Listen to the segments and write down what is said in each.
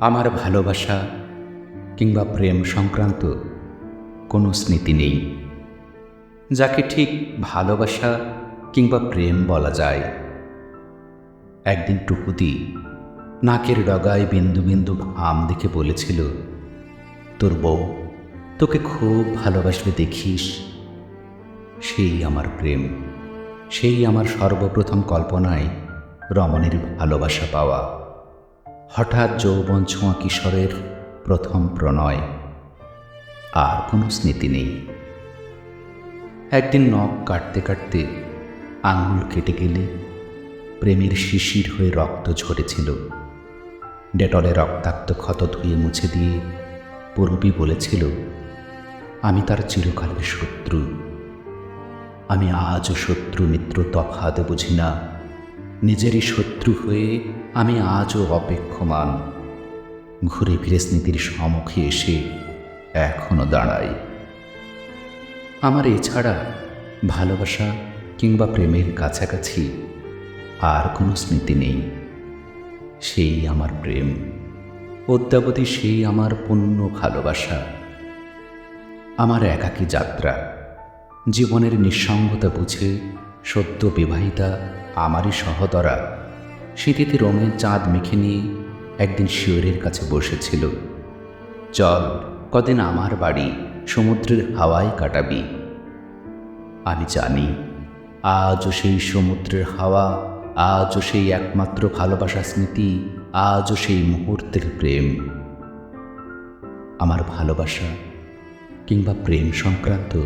আমার ভালোবাসা কিংবা প্রেম সংক্রান্ত কোনো স্মৃতি নেই। যাকে ঠিক ভালোবাসা কিংবা প্রেম বলা যায়। একদিন টুকুতি নাকের ডগায় বিন্দু বিন্দু ঘাম দেখে বলেছিল, তোর বউ তোকে খুব ভালোবাসবে দেখিস। সেই আমার প্রেম, সেই আমার সর্বপ্রথম কল্পনায় রমণের ভালোবাসা পাওয়া। হঠাৎ যৌবন ছোঁয়া কিশোরের প্রথম প্রণয়। আর কোনো স্মৃতি নেই। একদিন নখ কাটতে কাটতে আঙুল কেটে গেলে প্রেমের শিশির হয়ে রক্ত ঝরেছিল। ডেটলে রক্তাক্ত ক্ষত ধুয়ে মুছে দিয়ে পূর্বী বলেছিল, আমি তার চিরকালের শত্রু। আমি আজও শত্রু, মিত্র, তফাত বুঝি না। নিজেরই শত্রু হয়ে আমি আজও অপেক্ষমান। ঘুরে ফিরে স্মৃতির সম্মুখে এসে এখনও দাঁড়াই। আমার এছাড়া ভালোবাসা কিংবা প্রেমের কাছাকাছি আর কোনো স্মৃতি নেই। সেই আমার প্রেম, অদ্যাবধি সেই আমার পূর্ণ ভালোবাসা। আমার একাকী যাত্রা, জীবনের নিঃসঙ্গতা বুঝে সদ্য বিবাহিতা আমারই সহদরা। শীতিতে রঙের চাঁদ মেখে নিয়ে একদিন শিওরের কাছে বসেছিল। চল, কদিন আমার বাড়ি, সমুদ্রের হাওয়ায় কাটাবি। আমি জানি, আজও সেই সমুদ্রের হাওয়া, আজও সেই একমাত্র ভালোবাসা স্মৃতি, আজও সেই মুহূর্তের প্রেম। আমার ভালোবাসা কিংবা প্রেম সংক্রান্ত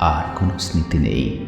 আর কোনো স্মৃতি নেই।